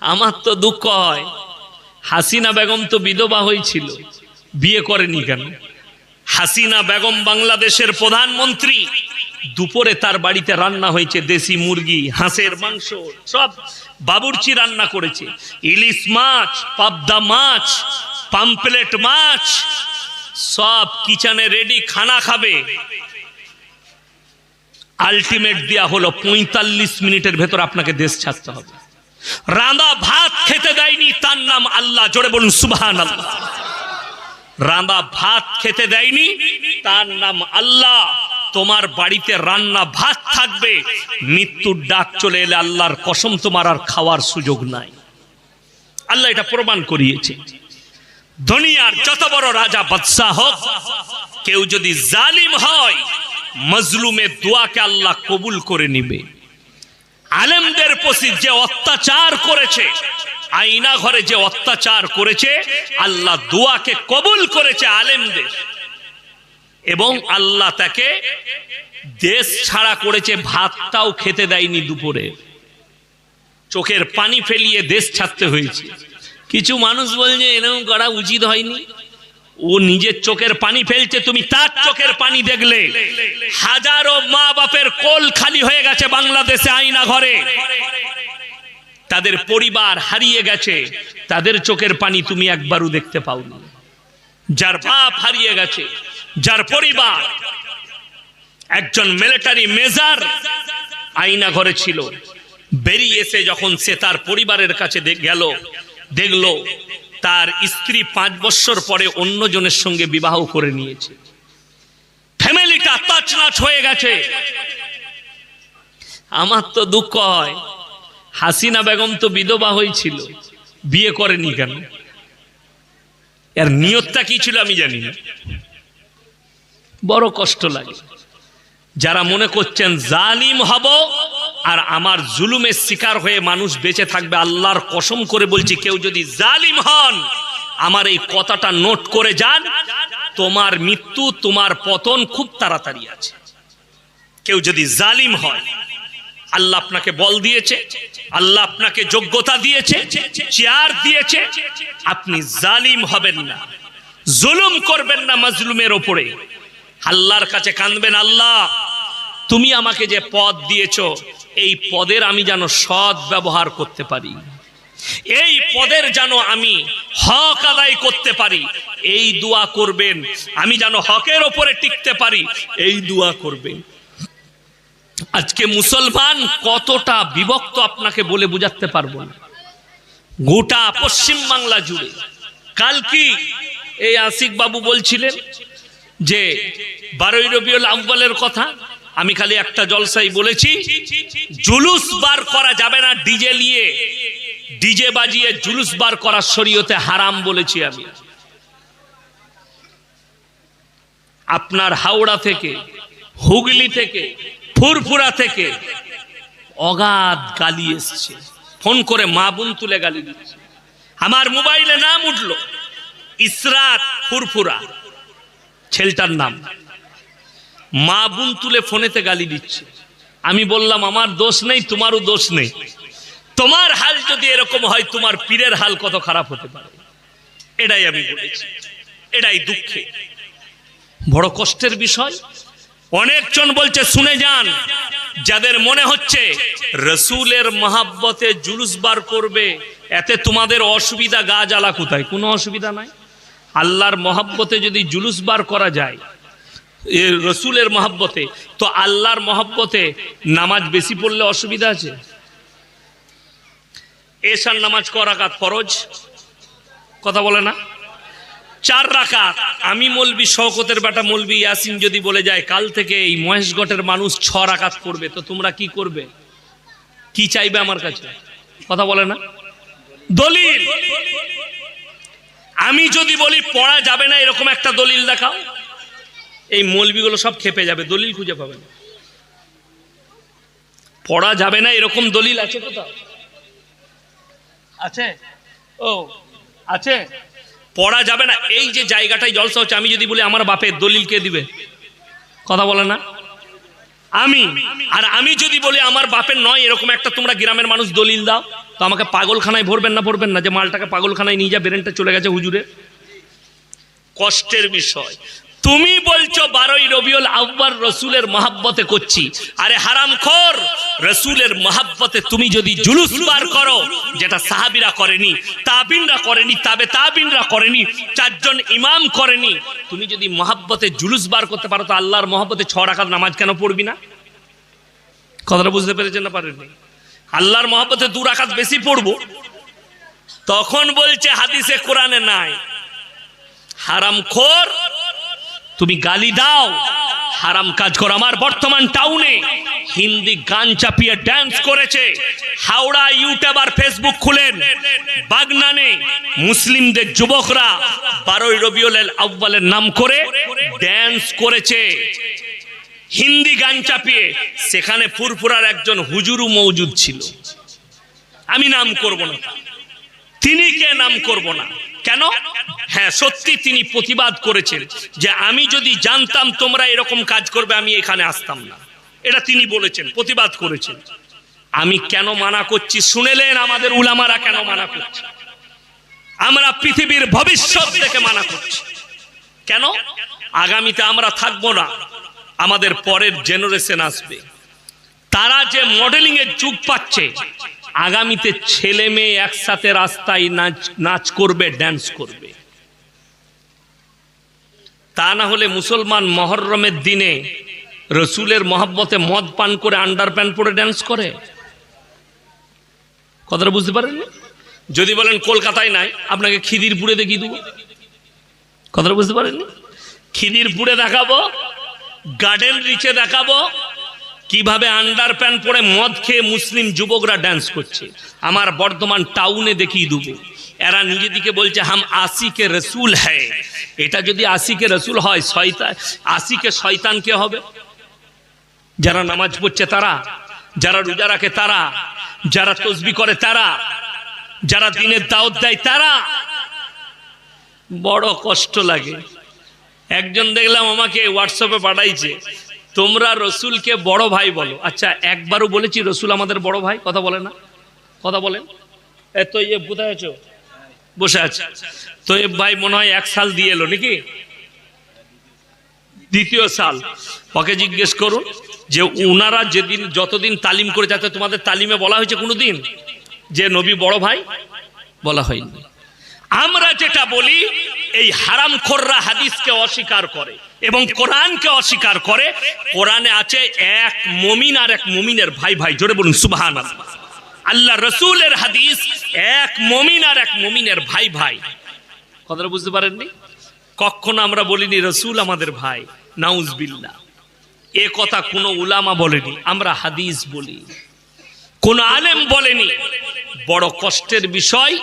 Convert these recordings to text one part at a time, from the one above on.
আমার তো দুঃখ হয়। হাসিনা বেগম তো বিধবা হয়েছিল। বিয়ে করেনি কেন? হাসিনা বেগম বাংলাদেশের প্রধানমন্ত্রী। দুপুরে তার বাড়িতে রান্না হয়েছে দেশি মুরগি, হাঁসের মাংস, সব বাবুর্চি রান্না করেছে। ইলিশ মাছ, পাবদা মাছ, পাম্পলেট মাছ, সব কিচেনে রেডি খানা খাবে। আলটিমেট দেয়া হলো পঁয়তাল্লিশ মিনিটের ভেতর আপনাকে দেশ ছাড়তে হবে। রাঁধা ভাত খেতে দেয়নি, তার নাম আল্লাহ। জোরে বলুন সুবহান আল্লাহ রাঁধা ভাত খেতে দেয়নি, তার নাম আল্লাহ। তোমার বাড়িতে রান্না ভাত থাকবে, মৃত্যুর ডাক চলে এলে আল্লাহর কসম তোমার আর খাওয়ার সুযোগ নাই। আল্লাহ এটা প্রমাণ করিয়েছে। দুনিয়ার যত বড় রাজা বাদশাহ হোক, কেউ যদি জালিম হয়, মজলুমের দোয়াকে আল্লাহ কবুল করে নিবে। আলেমদের প্রতি যে অত্যাচার করেছে, আইনা ঘরে যে অত্যাচার করেছে, আল্লাহ দোয়াকে কবুল করেছে আলেমদের। এবং আল্লাহ তাকে দেশ ছাড়া করেছে, ভাতটাও খেতে দেয়নি দুপুরে। চোখের পানি ফেলিয়ে দেশ ছাড়তে হয়েছে। কিছু মানুষ বলছে, এরকম করা উচিত হয়নি। ও নিজের চোখের পানি ফেলছে, তুমি তার চোখের পানি দেখলে। হাজারো মা বাপের কোল খালি হয়ে গেছে বাংলাদেশে আইনা ঘরে। তাদের পরিবার হারিয়ে গেছে, তাদের চোখের পানি তুমি একবারও দেখতে পাও না যার বাপ হারিয়ে গেছে, যার পরিবার, একজন মিলিটারি মেজার আইনা ঘরে ছিল। বেরিয়ে এসে যখন সে তার পরিবারের কাছে গেল, দেখল তার স্ত্রী পাঁচ বছর পরে অন্য জনের সঙ্গে বিবাহ করে নিয়েছে। ফ্যামিলিটা তাচনাচ হয়ে গেছে। আমার তো দুঃখ হয়। হাসিনা বেগম তো বিধবা হয়েছিল। বিয়ে করেনি কেন? এর নিয়তটা কি ছিল আমি জানি না। বড় কষ্ট লাগে। যারা মনে করছেন জালিম হব আর আমার জুলুমের শিকার হয়ে মানুষ বেঁচে থাকবে, আল্লাহর কসম করে বলছি, কেউ যদি জালিম হন, আমার এই কথাটা নোট করে যান, তোমার মৃত্যু, তোমার পতন খুব তাড়াতাড়ি আছে। কেউ যদি জালিম হয়, আল্লাহ আপনাকে বল দিয়েছে, আল্লাহ আপনাকে যোগ্যতা দিয়েছে, চেয়ার দিয়েছে, আপনি জালিম হবেন না, জুলুম করবেন না মাজলুমের ওপরে। আল্লাহর কাছে কাঁদবেন, আল্লাহ তুমি আমাকে যে পদ দিয়েছ, এই পদের আমি যেন সৎ ব্যবহার করতে পারি। এই পদের যেন আমি হক আদায় করতে পারি, এই দোয়া করবেন। আমি যেন হকের ওপরে টিকতে পারি, এই দোয়া করবেন। আজকে মুসলমান কতটা বিভক্ত আপনাকে বলে বুঝাতে পারব না। গোটা পশ্চিম বাংলা জুড়ে। কাল কি এই আশিক বাবু বলছিলেন যে, বারোই রবিউল আব্বালের কথা? আমি খালি একটা জলসাই বলেছি, জুলুস বার করা যাবে না ডিজে নিয়ে। ডিজে বাজিয়ে জুলুস বার করা শরীয়তে হারাম বলেছি আমি। আপনার হাওড়া থেকে, হুগলি থেকে, ফুরফুরা থেকে অগাধ গালি এসছে। ফোন করে মা বোন তুলে গালি দিচ্ছে। আমার মোবাইলে নাম উঠল, ইসরাত ফুরফুরা। ছেলেটার নাম। মা বোন তুলে ফোনেতে গালি দিচ্ছে। আমি বললাম, আমার দোষ নেই, তোমারও দোষ নেই। তোমার হাল যদি এরকম হয়, তোমার পীরের হাল কত খারাপ হতে পারে? এটাই আমি বলেছি। এটাই দুঃখে। বড় কষ্টের বিষয়। অনেকজন বলছে, শুনে যান, যাদের মনে হচ্ছে রসুলের মহাব্বতে জুলুস বার করবে, এতে তোমাদের অসুবিধা গা জ্বালা কোথায়? কোনো অসুবিধা নাই। আল্লাহর মহাব্বতে যদি জুলুস বার করা যায় রসুলের মহাব্বতে। তো আল্লাহর মহাব্বতে নামাজ বেশি পড়লে অসুবিধা আছে? এসার নামাজ ক রাকাত ফরজ? কথা বলে না। চার রাকাত। আমি মলবি শওকতের বেটা মলবি ইয়াসিন যদি বলে যায়, কাল থেকে এই মহেশগটের মানুষ ছ রাকাত পড়বে, তো তোমরা কি করবে? কি চাইবে আমার কাছে? কথা বলে না। দলিল। আমি যদি বলি পড়া যাবে না, এরকম একটা দলিল দেখাও। এই মৌলবিগুলো সব খেপে যাবে, দলিল খুঁজে পাবে না। পড়া যাবে না, এরকম দলিল আছে কোথাও? আছে? ও, আছে? পড়া যাবে না, এই যে জায়গাটায় জলসা হচ্ছে, আমি যদি বলি আমার বাপের দলিল কে দিবে? কথা বলে না? আমি, আর আমি যদি বলি আমার বাপের নয়, এরকম একটা তোমরা গ্রামের মানুষ দলিল দাও, তো আমাকে পাগলখানায় ভরবেন না ভরবেন না, যে মালটাকে পাগলখানায় নিয়ে যা, ব্রেনটা চলে গেছে হুজুরে কষ্টের বিষয়। তুমি বলছো বারোই রবিউল আব্বার রসুলের মহাব্বতে করছি। আরে হারাম খোর, রসুলের মহাব্বতে তুমি যদি জুলুস বার করো, যেটা সাহাবিরা করেনি, তাবিনরা করেনি, তাবে তাবিনরা করেনি, চারজন ইমাম করেনি, তুমি যদি মহাব্বতে জুলুস বার করতে পারো, তো আল্লাহর মহাব্বতে ছ রাখাত নামাজ কেন পড়বি না? কথাটা বুঝতে পেরেছেন না পারেননি? আল্লাহর মহাব্বতে দু রাখাত বেশি পড়ব। তখন বলছে হাদিসে কোরআনে নাই। হারাম খোর তুমি গালি দাও। হারাম কাজ করো। আমার বর্তমান টাউনে হিন্দি গান চাপিয়ে ড্যান্স করেছে। হাওড়া, ইউটিউব আর ফেসবুক খুলেন। বাগনানে মুসলিমদের যুবকরা বারোই রবিউল আব্বালের নাম করে ড্যান্স করেছে। হিন্দি গান চাপিয়ে সেখানে ফুরফুরার একজন হুজুরু মৌজুদ ছিল। আমি নাম করব না। তিনি কে নাম করব না? কেন? হ্যাঁ সত্যি তিনি প্রতিবাদ করেছেন যে আমি যদি জানতাম তোমরা এরকম কাজ করবে, আমি এখানে আসতাম না। এটা তিনি বলেছেন, প্রতিবাদ করেছেন। আমি কেন মানা করছি? শুনেলেন আমাদের উলামারা কেন মানা করছে? আমরা পৃথিবীর ভবিষ্যৎ থেকে মানা করছি। কেন? আগামীতে আমরা থাকব না। আমাদের পরের জেনারেশন আসবে। তারা যে মডেলিং এর যুগ পাচ্ছে আগামীতে ছেলে মেয়ে একসাথে রাস্তায় নাচ নাচ করবে ড্যান্স করবে। তা না হলে মুসলমান মহরমের দিনে রসুলের মহাব্বতে মদ পান করে আন্ডার প্যান্ট পরে ড্যান্স করে? কথাটা বুঝতে পারেন যদি বলেন কলকাতায় নাই, আপনাকে খিদিরপুরে দেখিয়ে দেবো? কথাটা বুঝতে পারেননি? খিদিরপুরে দেখাবো গার্ডেন রিচে দেখাবো কীভাবে আন্ডার প্যান্ট পরে মদ খেয়ে মুসলিম যুবকরা ড্যান্স করছে। আমার বর্ধমান টাউনে দেখিয়ে দেবো। এরা নিজেদিকে বলছে, হাম আশিকে রসুল হ্যায়। এটা যদি আশিকে রসুল হয়, শয়তান আশিকে শয়তান কে হবে? যারা নামাজ পড়ছে তারা, যারা রোজা রাখে তারা, যারা তসবি করে তারা, যারা দিনের দাওয়াত দেয় তারা। বড় কষ্ট লাগে। একজন দেখলাম আমাকে হোয়াটসঅ্যাপে পাঠাইছে তোমরা রসুলকে বড় ভাই বলো। আচ্ছা একবারও বলেছি রসুল আমাদের বড় ভাই? কথা বলে না। কথা বলেন। এত ইয়ে কোথায় আছো? বসে আছে। তো এ ভাই মনে হয় এক সাল দিয়ে এলো নাকি? দ্বিতীয় সাল। ওকে জিজ্ঞেস করুন যে ওনারা যেদিন, যতদিন তালিম করে যাতে তোমাদের তালিমে বলা হয়েছে কোনোদিন? যে নবী বড় ভাই বলা হয়নি। আমরা যেটা বলি, এই হারাম খোররা হাদিসকে অস্বীকার করে এবং কোরআনকে অস্বীকার করে। কোরআনে আছে এক মমিন আর এক মমিনের ভাই ভাই, জোরে বলুন সুবহান আল্লাহ রসুলের হাদিস, এক মমিন আর এক মমিনের ভাই ভাই। কথাটা বুঝতে পারেননি? কখনো আমরা বলিনি, রসুল আমাদের ভাই নাউজবিল্লা এ কথা কোনো উলামা বলেনি, আমরা হাদিস বলি। কোন আলেম বলেনি। বড় কষ্টের বিষয়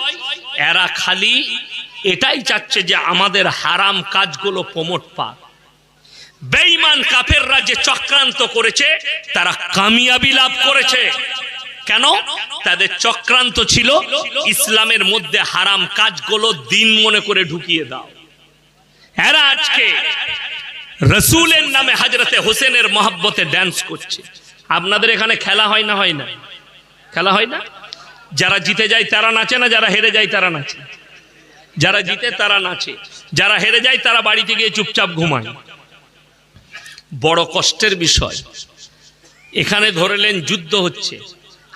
এরা খালি এটাই চাচ্ছে যে আমাদের হারাম কাজগুলো প্রমোট পাক। বেঈমান কাফেররা যে চক্রান্ত করেছে, তারা কামিয়াবি লাভ করেছে। কেন? তাদের চক্রান্ত ছিল ইসলামের মধ্যে হারাম কাজগুলো দিন মনে করে ঢুকিয়ে দাও। এরা আজকে রসুলের নামে হাজরতে হোসেনের মহাব্বতে ড্যান্স করছে। আপনাদের এখানে খেলা হয় না হয় না? খেলা হয় না? যারা জিতে যায় তারা নাচে না যারা হেরে যায় তারা নাচে? যারা জিতে তারা নাচে। যারা হেরে যায় তারা বাড়িতে গিয়ে চুপচাপ ঘুমায়। বড় কষ্টের বিষয়। এখানে ধরলেন যুদ্ধ হচ্ছে।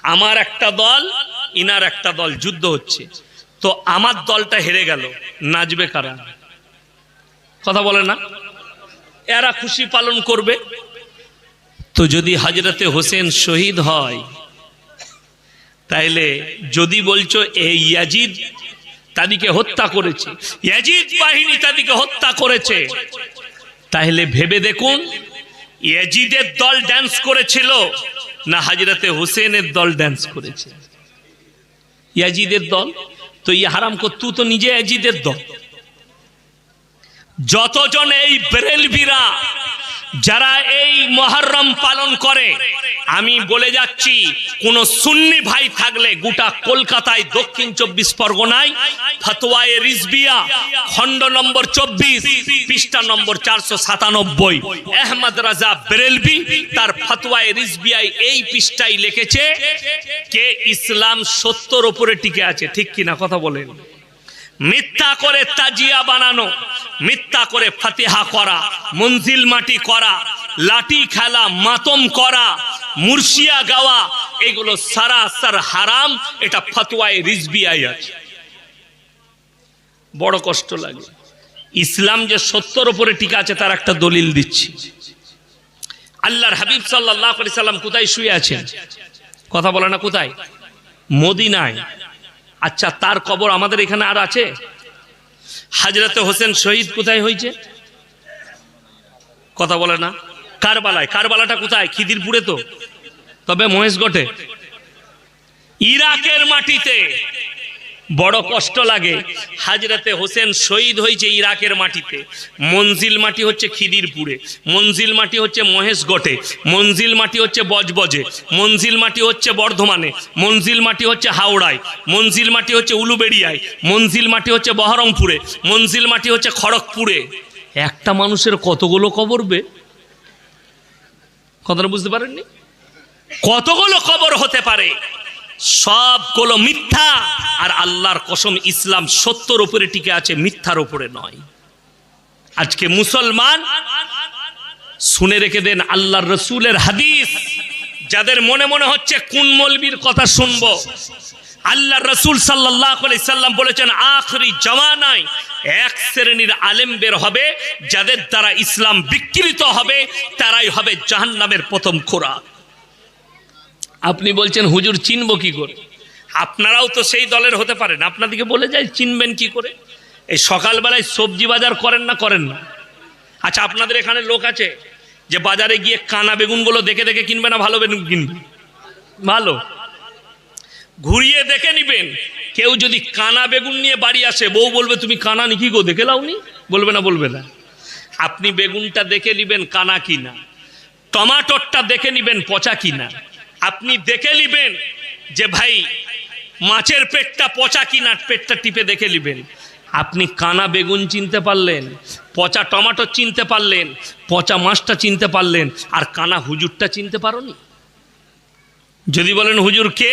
আমার একটা দল, ইনার একটা দল, যুদ্ধ হচ্ছে। তো আমার দলটা হেরে গেল, নাচবে কারা? কথা বলে না? এরা খুশি পালন করবে। তো যদি হাজরতে হোসেন শহীদ হয় তাইলে যদি বলছো এই ইয়াজিদ তাদেরকে হত্যা করেছে। ইয়াজিদ বাহিনী তাদেরকে হত্যা করেছে। তাহলে ভেবে দেখুন, ইয়াজিদের দল ড্যান্স করেছিল না হাজরতে হোসেনের দল ড্যান্স করেছে? ইয়াজিদের দল? তো ই হারাম তু তো নিজে ইয়াজিদের দল। যতজন এই বেরেলভিরা যারা এই মহরম পালন করে, আমি বলে যাচ্ছি, কোন সুন্নি ভাই থাকলে গোটা কলকাতায় দক্ষিণ চব্বিশ পরগনায়, ফতোয়ায়ে রিজবিয়া, খণ্ড নম্বর চব্বিশ, পৃষ্ঠা নম্বর চারশো সাতানব্বই। আহমদ রাজা বেরেলবি তার ফতোয়ায়ে রিজবিয়ায় এই পৃষ্ঠায় লিখেছে, কে ইসলাম সত্যর ওপরে টিকে আছে, ঠিক কিনা কথা বলেন। মিথ্যা করে তাজিয়া বানানো, মিথ্যা করে ফাতিহা করা, মঞ্জিল মাটি করা, লাঠি খেলা, মাতম করা, মুর্শিয়া গাওয়া, এগুলো সারাসার হারাম, এটা ফতোয়ায় রিজবিয়াই আছে। বড় কষ্ট লাগে। ইসলাম যে সত্যর উপরে টিকা আছে, তার একটা দলিল দিচ্ছি। আল্লাহর হাবিব সাল্লাহ সাল্লাম কোথায় শুয়ে আছেন? কথা বলে না কোথায়? মদিনায়। আচ্ছা তার কবর আমাদের এখানে আর আছে? হাজরাতে হোসেন শহীদ কোথায় হয়েছে? কথা বলে না। কারবালায়। কারবালাটা কোথায়? খিদিরপুরে তো। তবে মহেশগটে ইরাকের মাটিতে। বড় কষ্ট লাগে। হাজরাতে হোসেন শহীদ হয়েছে ইরাকের মাটিতে। মঞ্জিল মাটি হচ্ছে খিদিরপুরে। মঞ্জিল মাটি হচ্ছে মহেশগটে মঞ্জিল মাটি হচ্ছে বজবজে। মঞ্জিল মাটি হচ্ছে বর্ধমানে। মঞ্জিল মাটি হচ্ছে হাওড়ায়। মঞ্জিল মাটি হচ্ছে উলুবেড়িয়ায়। মঞ্জিল মাটি হচ্ছে বহরমপুরে। মঞ্জিল মাটি হচ্ছে খড়গপুরে। একটা মানুষের কতগুলো কবরবে কথাটা বুঝতে পারেননি? কতগুলো কবর হতে পারে? সবগুলো মিথ্যা, আর আল্লাহর কসম ইসলাম সত্যর উপরে টিকে আছে, মিথ্যার উপরে নয়। আজকে মুসলমান, শুনে রেখে দেন আল্লাহর রসুলের হাদিস, যাদের মনে মনে হচ্ছে কোন মলবির কথা শুনব। আল্লাহ রসুল সাল্লাম বলেছেন, আখরি জমানায় এক শ্রেণির আলেম বের হবে, যাদের দ্বারা ইসলাম বিকৃত হবে, তারাই হবে জাহান্নামের প্রথম খোরাক। আপনি বলছেন, হুজুর, চিনব কি করে? আপনারাও তো সেই দলের হতে পারেন। আপনাদেরকে বলে যাই, চিনবেন কি করে? এই সকালবেলায় সবজি বাজার করেন না করেন না। আচ্ছা আপনাদের এখানে লোক আছে যে বাজারে গিয়ে কানা বেগুনগুলো দেখে দেখে কিনবে না ভালো বেগুন কিনবে? ভালো। ঘুরিয়ে দেখে নিবেন। কেউ যদি কানা বেগুন নিয়ে বাড়ি আসে, বউ বলবে, তুমি কানা নি কি গো, দেখে লাউনি বলবে না বলবে না। আপনি বেগুনটা দেখে নিবেন, কানা কিনা। টমাটোরটা দেখে নিবেন, পচা কিনা। আপনি দেখে নিবেন যে ভাই, মাছের পেটটা পচা কি না পেটটা টিপে দেখে নিবেন। আপনি কানা বেগুন চিনতে পারলেন, পচা টমাটো চিনতে পারলেন, পচা মাছটা চিনতে পারলেন, আর কানা হুজুরটা চিনতে পারো যদি বলেন হুজুর কে?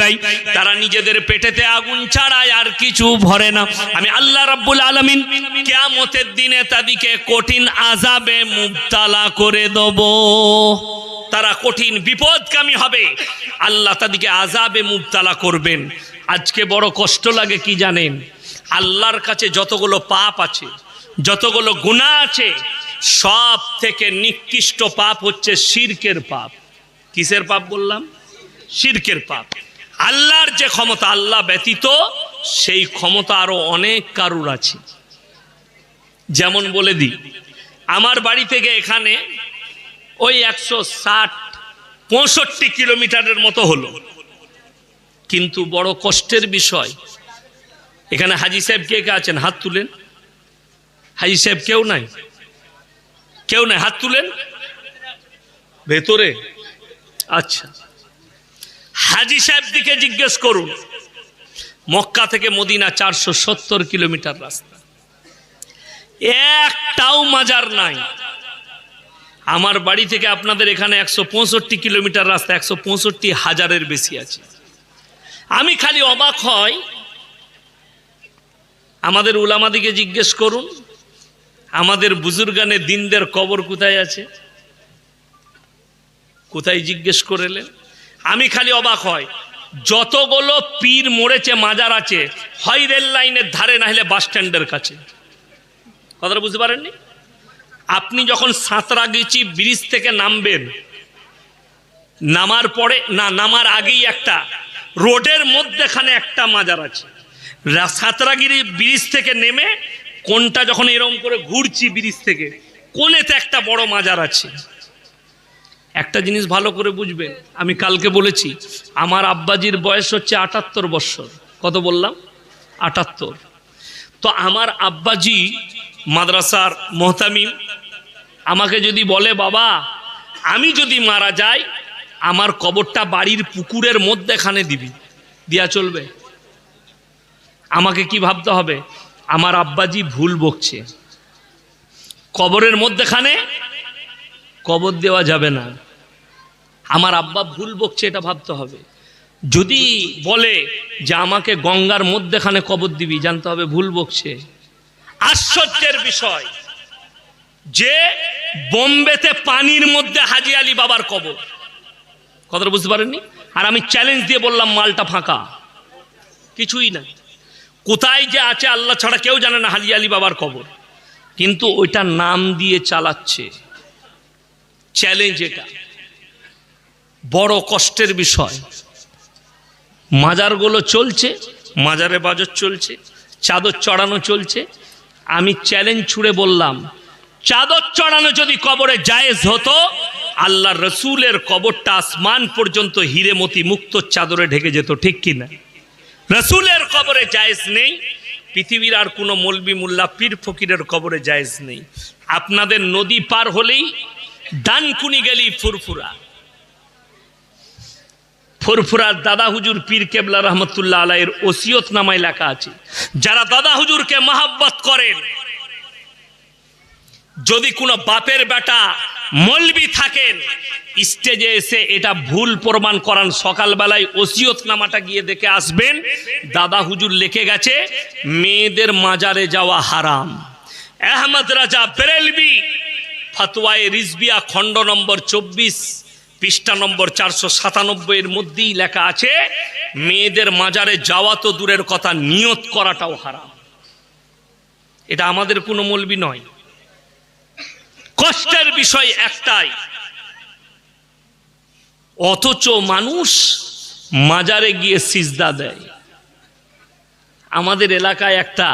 দেয়, তারা নিজেদের পেটেতে আগুন ছাড়ায় আর কিছু ভরে না। আমি আল্লাহ রাব্বুল আলামিন কিয়ামতের দিনে তাদেরকে কঠিন আযাবে মুবতালা করে দেব। তারা কঠিন বিপদকামী হবে। আল্লাহ তাদেরকে আযাবে মুবতালা করবেন। আজকে বড় কষ্ট লাগে কি জানেন? আল্লাহর কাছে যতগুলো পাপ আছে, যতগুলো গুনাহ আছে সব থেকে নিকৃষ্ট পাপ হচ্ছে শিরকের পাপ। কিসের পাপ বললাম? শিরকের পাপ। আল্লাহর যে ক্ষমতা, আল্লাহ ব্যতীত সেই ক্ষমতা আরও অনেক কারুর আছে। যেমন বলে দিই, আমার বাড়ি থেকে এখানে ওই একশো ষাট, পঁয়ষট্টি কিলোমিটারের মতো হলো। কিন্তু বড় কষ্টের বিষয়, এখানে হাজি সাহেব কে কে আছেন? হাত তুলেন। হাজি সাহেব কেউ নাই? কেউ নাই? হাত তুলেন। ভেতরে? আচ্ছা। হাজি সাহেব দিকে জিজ্ঞেস করুন। মক্কা থেকে মদিনা চারশো সত্তর কিলোমিটার রাস্তা। একটাও মাজার নাই। আমার বাড়ি থেকে আপনাদের এখানে একশো পঁয়ষট্টি কিলোমিটার রাস্তা, একশো পঁয়ষট্টি হাজারের বেশি আছে। আমি খালি অবাক হয় আমাদের উলামাদিকে জিজ্ঞেস করুন, আমাদের বুজুর্গানে দিনদের কবর কোথায় আছে? কোথায় জিজ্ঞেস করেলেন আমি খালি অবাক হয়। যতগুলো পীর মরেছে, মাজার আছে, হয় রেল লাইনের ধারে, না হলে বাস স্ট্যান্ডের কাছে। কথাটা বুঝতে পারেননি? আপনি যখন সাঁতরাগিচি ব্রিজ থেকে নামবেন, নামার পরে, না, নামার আগেই একটা, রোডের মধ্যেখানে একটা মাজার আছে। সাঁতরাগিরি ব্রিজ থেকে নেমে, কোনটা যখন এরম করে ঘুরছি ব্রিজ থেকে, কোনেতে একটা বড় মাজার আছে? একটা জিনিস ভালো করে বুঝবেন আমি কালকে বলেছি, আমার আব্বাজির বয়স হচ্ছে আটাত্তর বৎসর। কত বললাম? আটাত্তর। তো আমার আব্বাজি মাদ্রাসার মোহতামিম, আমাকে যদি বলে, বাবা, আমি যদি মারা যাই, আমার কবরটা বাড়ির পুকুরের মধ্যেখানে দিবি। দিয়া চলবে? আমাকে কি ভাবতে হবে? আমার আব্বাজি ভুল বকছে। কবরের মধ্যেখানে কবর দেওয়া যাবে না। আমার আব্বা ভুল বকছে, এটা ভাবতে হবে। যদি বলে যে আমাকে গঙ্গার মধ্যেখানে কবর দিবি, জানতে হবে ভুল বকছে। আশ্চর্যের বিষয় যে বোম্বেতে পানির মধ্যে হাজি আলী বাবার কবর। কথাটা বুঝতে পারেননি? আর আমি চ্যালেঞ্জ দিয়ে বললাম, মালটা ফাঁকা। কিছুই না। কোথায় যে আছে আল্লাহ ছাড়া কেউ জানে না হাজি আলী বাবার কবর। কিন্তু ওইটা নাম দিয়ে চালাচ্ছে। চ্যালেঞ্জ এটা। বড় কষ্টের বিষয়। মাজারগুলো চলছে, মাজারে বাজার চলছে, চাদর চড়ানো চলছে। আমি চ্যালেঞ্জ ছুড়ে বললাম, চাদর চড়ানো যদি কবরে জায়েজ হতো আল্লাহ রসুলের কবরটা আসমান পর্যন্ত হিরেমতি মুক্ত চাদরে ঢেকে যেত, ঠিক কিনা রসুলের কবরে জায়েজ নেই, পৃথিবীর আর কোনো মলবি মোল্লা পীর ফকিরের কবরে জায়েজ নেই। আপনাদের নদী পার হলেই ডানকুনি গেলি ফুরফুরা। ফুরফুরার দাদা হুজুর পীর কেবলা রহমতুল্লাহ আলাইয়ের ওসিয়ত নামায় লেখা আছে, যারা দাদা হুজুরকে মহাব্বত করেন, যদি কোনো বাপের বেটা মলবি থাকেন, স্টেজে এসে এটা ভুল প্রমাণ করান, সকালবেলায় ওসিয়ত নামাটা গিয়ে দেখে আসবেন, দাদা হুজুর লেখে গেছে, মেয়েদের মাজারে যাওয়া হারাম। আহমদ রাজা বেরেলবি, ফতোয়ায়ে রিজবিয়া খণ্ড নম্বর চব্বিশ পৃষ্ঠা নম্বর চারশো সাতানব্বই এর মধ্যেই লেখা আছে, মেয়েদের মাজারে যাওয়া তো দূরের কথা, নিয়ত করাটাও হারাম। এটা আমাদের কোনো মলবি নয়। কষ্টের বিষয় একটাই, অথচ মানুষ মাজারে গিয়ে সিজদা দেয়। আমাদের এলাকায় একটা,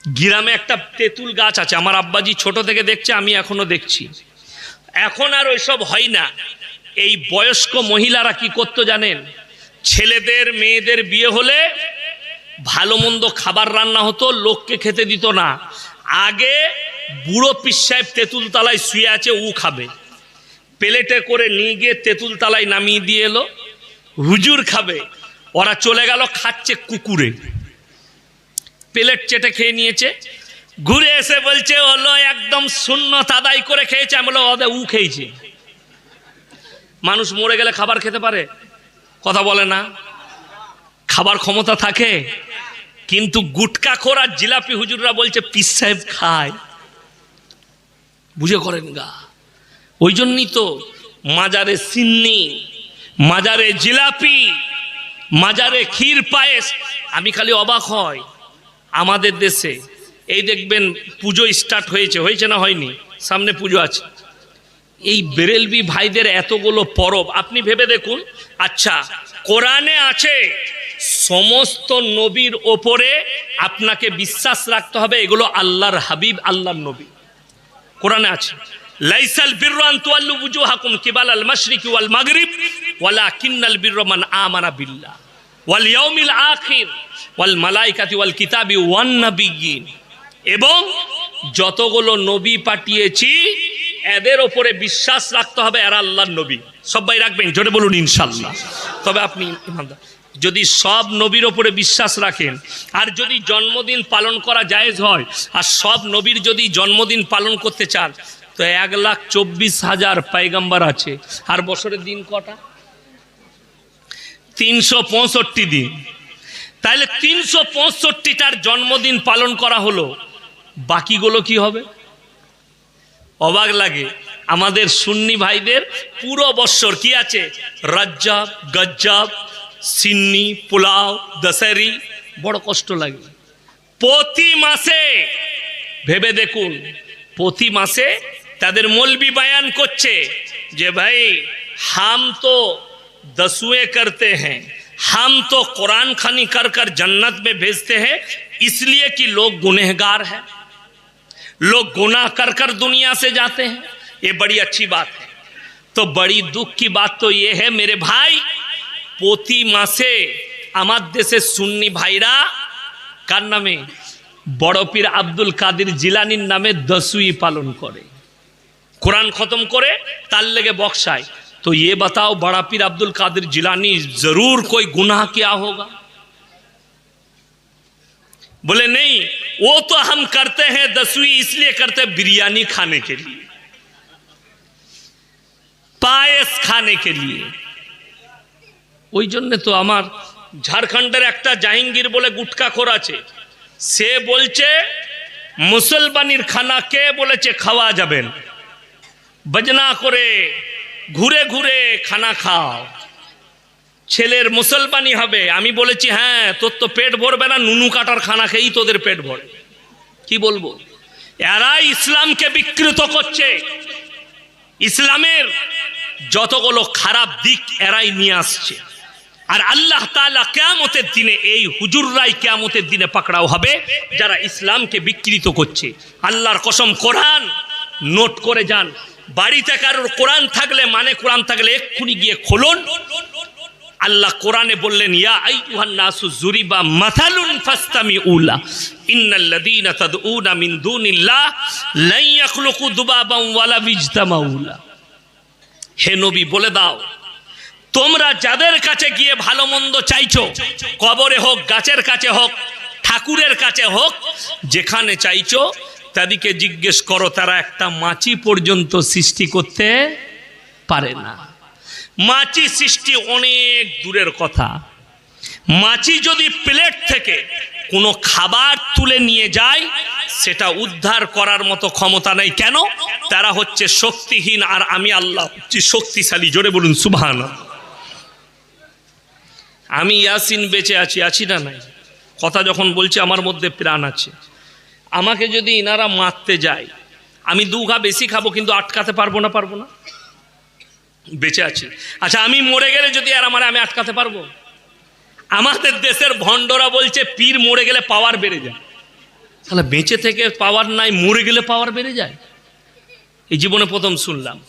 গ্রামে একটা তেঁতুল গাছ আছে, আমার আব্বাজি ছোট থেকে দেখছে, আমি এখনও দেখছি। এখন আর ওইসব হয় না। এই বয়স্ক মহিলারা কি করতো জানেন? ছেলেদের, মেয়েদের বিয়ে হলে ভালো মন্দ খাবার রান্না হতো, লোককে খেতে দিত না। আগে বুড়ো পিস সাহেব তেঁতুল তালায় শুয়ে আছে উ খাবে। প্লেটে করে নিয়ে গিয়ে তেঁতুল তালায় নামিয়ে দিয়ে এলো, হুজুর খাবে। ওরা চলে গেল, খাচ্ছে কুকুরে। প্লেট চেটে খেয়ে নিয়েছে ঘুরে এসে বলছে হলো একদম শূন্য তাদাই করে খেয়েছে। আমি বলো ওদের উ খেয়েছে। মানুষ মরে গেলে খাবার খেতে পারে? কথা বলে না। খাবার ক্ষমতা থাকে, কিন্তু গুটকা খোর জিলাপি হুজুররা বলছে, পিস সাহেব খায়। বুঝে করেন গা। ওই জন্যই তো মাজারে সিন্নি, মাজারে জিলাপি, মাজারে ক্ষীর পায়েস, আমি খালি অবাক হয় আমাদের দেশে এই দেখবেন পুজো স্টার্ট হয়েছে হয়েছে না হয়নি? সামনে পুজো আছে। এই বেরেলবি ভাইদের এতগুলো পরব, আপনি ভেবে দেখুন। আচ্ছা কোরআনে আছে, সমস্ত নবীর ওপরে আপনাকে বিশ্বাস রাখতে হবে, এগুলো আল্লাহর হাবিব, আল্লাহর নবী। কোরআনে আছে, লাইসাল বিররান তুয়াল্লু বুজুহাকুম কিবাল আল মাশরিকি ওয়াল মাগরিব, ওয়ালাকিন্নাল বিররা মান আমানা বিল্লাহ, ওয়াল ইয়াউমিল আখির, ওয়াল মালাইকাতি ওয়াল কিতাবি ওয়ান নাবিয়্যিন। এবং যতগুলো নবী পাঠিয়েছি, এদের ওপরে বিশ্বাস রাখতে হবে এরা আল্লাহর নবী। সবাই রাখবেন, জোরে বলুন ইনশাল্লাহ তবে আপনি যদি সব নবীর ওপরে বিশ্বাস রাখেন, আর যদি জন্মদিন পালন করা জায়েজ হয়, আর সব নবীর যদি জন্মদিন পালন করতে চান, তো এক লাখ চব্বিশ হাজার পাইগাম্বার আছে। আর বছরের দিন কটা? তিনশো পঁয়ষট্টি দিন। তাহলে তিনশো পঁয়ষট্টিটার জন্মদিন পালন করা হলো। বাকিগুলো কি হবে অবাক লাগে আমাদের সুন্নি ভাইদের পুরো বৎসর কি আছে রাজ্জাব গজ্জাব সিন্নি পোলাও দশেরি বড় কষ্ট লাগে প্রতি মাসে ভেবে দেখুন প্রতি মাসে তাদের মলবি বায়ান করছে যে ভাই হাম তো दसुए करते हैं हम तो कुरान खानी कर कर जन्नत में भेजते हैं इसलिए कि लोग गुनहगार हैं लोग गुनाह कर कर दुनिया से जाते हैं ये बड़ी अच्छी बात है तो बड़ी दुख की बात तो ये है मेरे भाई প্রতি মাসে আমার দেশের সুন্নি ভাইরা কার নামে বড় পীর আব্দুল কাদের জিলানির নামে দসুই পালন করে কোরআন খতম করে তার লেগে বক্সায় तो ये बताओ बड़ा पीर अब्दुल कादिर जिलानी जरूर कोई गुनाह किया होगा बोले नहीं वो तो हम करते हैं दसवीं इसलिए करते हैं बिरयानी खाने के लिए পায়েস খানে কে লিয়ে ওই জন্য তো আমার ঝাড়খণ্ডের একটা জাহাঙ্গীর বলে গুটকাখোর আছে সে বলছে মুসলমানির খানা কে বলেছে খাওয়া যাবেন বজনা করে ঘুরে ঘুরে খানা খাও ছেলের মুসলমানি হবে। আমি বলেছি হ্যাঁ তোর তো পেট ভরবে না, নুনু কাটার খানা খেয়েই তোদের পেট ভরে। কি বলব? এরা ইসলামকে বিকৃত করছে। ইসলামের যতগুলো খারাপ দিক এরাই নিয়ে আসছে। আর আল্লাহ তাআলা কেয়ামতের দিনে এই হুজুররাই কেয়ামতের দিনে পাকড়াও হবে, যারা ইসলামকে বিকৃত করছে। আল্লাহর কসম কোরআন নোট করে যান। বাড়িতে কারোর কোরআন থাকলে মানে কোরআন থাকলে এক্ষুনি গিয়ে খোলন। আল্লাহ কোরআনে বললেন, ইয়া আইয়ুহান নাসু জুরিবা মাথালুন ফাস্তামিউলা। ইন্নাল্লাযীনা তাদউনা মিন হে নবী, বলে দাও, তোমরা যাদের কাছে গিয়ে ভালো মন্দ চাইছো, কবরে হোক, গাছের কাছে হোক, ঠাকুরের কাছে হোক, যেখানে চাইছো, তাদেরকে জিজ্ঞেস করো, তারা একটা মাছি পর্যন্ত সৃষ্টি করতে পারে না। মাছি সৃষ্টি অনেক দূরের কথা। মাছি যদি প্লেট থেকে কোনো খাবার তুলে নিয়ে যায়, সেটা উদ্ধার করার মতো ক্ষমতা নেই। কেন? তারা হচ্ছে শক্তিহীন আর আমি আল্লাহ শক্তিশালী। জোরে বলুন সুবহান আমি ইয়াসিন বেঁচে আছি আছি না নাই? কথা যখন বলছি, আমার মধ্যে প্রাণ আছে। আমাকে যদি ইনারা মারতে যায়, আমি দু ঘা বেশি খাব, কিন্তু আটকাতে পারব না পারব না? বেঁচে আছি। আচ্ছা আমি মরে গেলে যদি আর আমার আমি আটকাতে পারব? আমাদের দেশের ভণ্ডরা বলছে, পীর মরে গেলে পাওয়ার বেড়ে যায়। তাহলে বেঁচে থেকে পাওয়ার নাই, মরে গেলে পাওয়ার বেড়ে যায়? এই জীবনে প্রথম শুনলাম।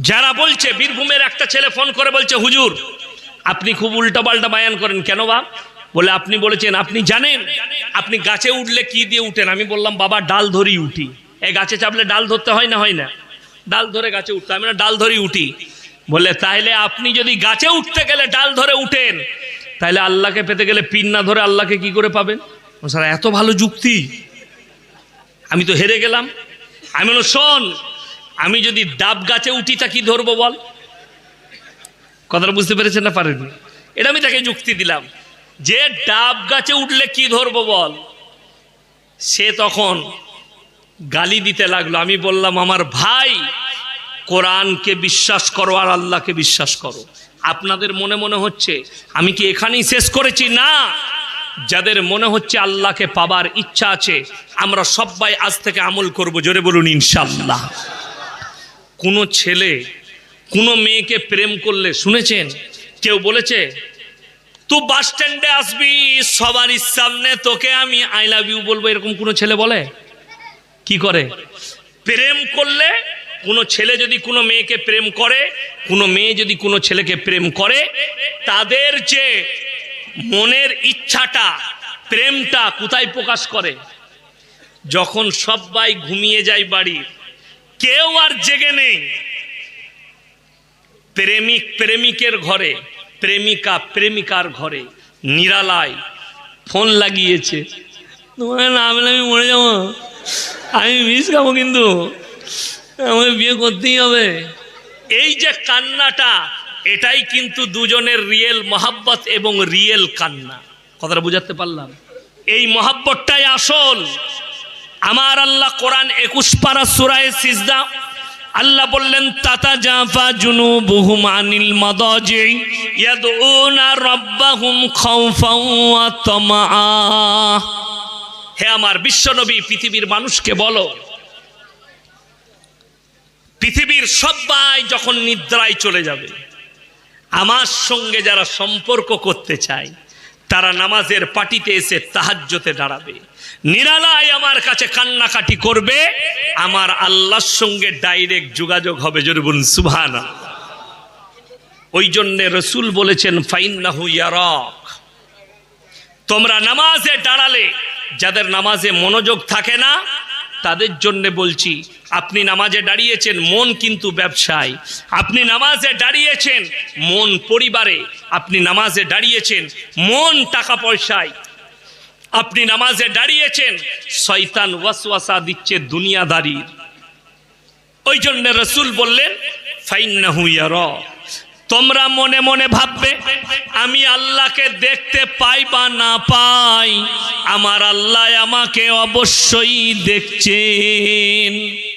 যারা বলছে, বীরভূমের একটা ছেলে ফোন করে বলছে, হুজুর, আপনি খুব উল্টাপাল্টা বায়ান করেন কেন বা? বলে, আপনি বলেছেন, আপনি জানেন, আপনি গাছে উঠলে কি দিয়ে উঠেন? আমি বললাম, বাবা, ডাল ধরি উঠি। এই গাছে চাপলে ডাল ধরতে হয় না হয় না? ডাল ধরে গাছে উঠতে। আমি না ডাল ধরি উঠি। বলে তাহলে আপনি যদি গাছে উঠতে গেলে ডাল ধরে উঠেন তাহলে আল্লাহকে পেতে গেলে পিন না ধরে আল্লাহকে কি করে পাবেন? স্যার, এত ভালো যুক্তি। আমি তো হেরে গেলাম। আমি বললাম, শোন, আমি যদি ডাব গাছে উঠি, তা কি ধরবো বল? কথাটা বুঝতে পেরেছেন না, পারেননি। এটা আমি তাকে যুক্তি দিলাম। যে ডাব গাছে উঠলে কি ধরবো বল? সে তখন গালি দিতে লাগল। আমি বললাম, আমার ভাই কোরআনকে বিশ্বাস করো আর আল্লাহকে বিশ্বাস করো। আপনাদের মনে মনে হচ্ছে আমি কি এখানেই শেষ করেছি? না। যাদের মনে হচ্ছে আল্লাহকে পাবার ইচ্ছা আছে, আমরা সবাই আজ থেকে আমল করব, জোরে বলুন ইনশাল্লাহ কোনো ছেলে, কোনো মেয়েকে প্রেম করলে, শুনেছেন? কেউ বলেছে তুই বাস স্ট্যান্ডে আসবি, সবার সামনে তোকে আমি আই লাভ ইউ বলব। এরকম কোনো ছেলে বলে? কি করে? প্রেম করলে কোনো ছেলে যদি কোনো মেয়েকে প্রেম করে, কোনো মেয়ে যদি কোনো ছেলেকে প্রেম করে, তাদের যে মনের ইচ্ছাটা, প্রেমটা কোথায় প্রকাশ করে? যখন সবাই ঘুমিয়ে যায় বাড়ির কেউ আর জেগে নেই। প্রেমিক প্রেমিকের ঘরে, প্রেমিকা প্রেমিকার ঘরে নিরালায় ফোন লাগিয়েছে। তোমার নাম আমি মরে যাব। আমি মিস খাব কিন্তু। আমাকে বিয়ে করতেই হবে। এই যে কান্নাটা, এটাই কিন্তু দুজনের রিয়েল মহাব্বত এবং রিয়েল কান্না। কথাটা বুঝাতে পারলাম? এই মহাব্বতটাই আসল। আমার আল্লাহ কোরআন একুশ পারা সুরায় সিজদা, আল্লাহ বললেন, তাতা জাফা জুনু বহুম আনিল মাদাজি ইয়াদউনা রাব্বাহুম খাউফাও ওয়া তামআ। হে আমার বিশ্বনবী, পৃথিবীর মানুষকে বলো, পৃথিবীর সবাই যখন নিদ্রায় চলে যাবে, আমার সঙ্গে যারা সম্পর্ক করতে চায়, তারা নামাজের পাটিতে এসে তাহাজ্যতে দাঁড়াবে। নিরালায় আমার কাছে কান্নাকাটি করবে, আমার আল্লাহর সঙ্গে ডাইরেক্ট যোগাযোগ হবে যদি বলুন সুভান ওই জন্যে রসুল বলেছেন, ফাইন্নাহু ইয়ারক। তোমরা নামাজে দাঁড়ালে যাদের নামাজে মনোযোগ থাকে না, তাদের জন্য বলছি, আপনি নামাজে দাঁড়িয়েছেন, মন কিন্তু ব্যবসায়। আপনি নামাজে দাঁড়িয়েছেন, মন পরিবারে। আপনি নামাজে দাঁড়িয়েছেন, মন টাকা পয়সায়। আপনি নামাজে দাঁড়িয়েছেন, শয়তান ওয়াসওয়াসা দিচ্ছে দুনিয়াদারির। ওই জন্য রসুল বললেন, ফাইন্নাহু ইয়ারা। তোমরা মনে মনে ভাববে, আমি আল্লাহকে দেখতে পাই বা না পাই, আমার আল্লাহ আমাকে অবশ্যই দেখছেন।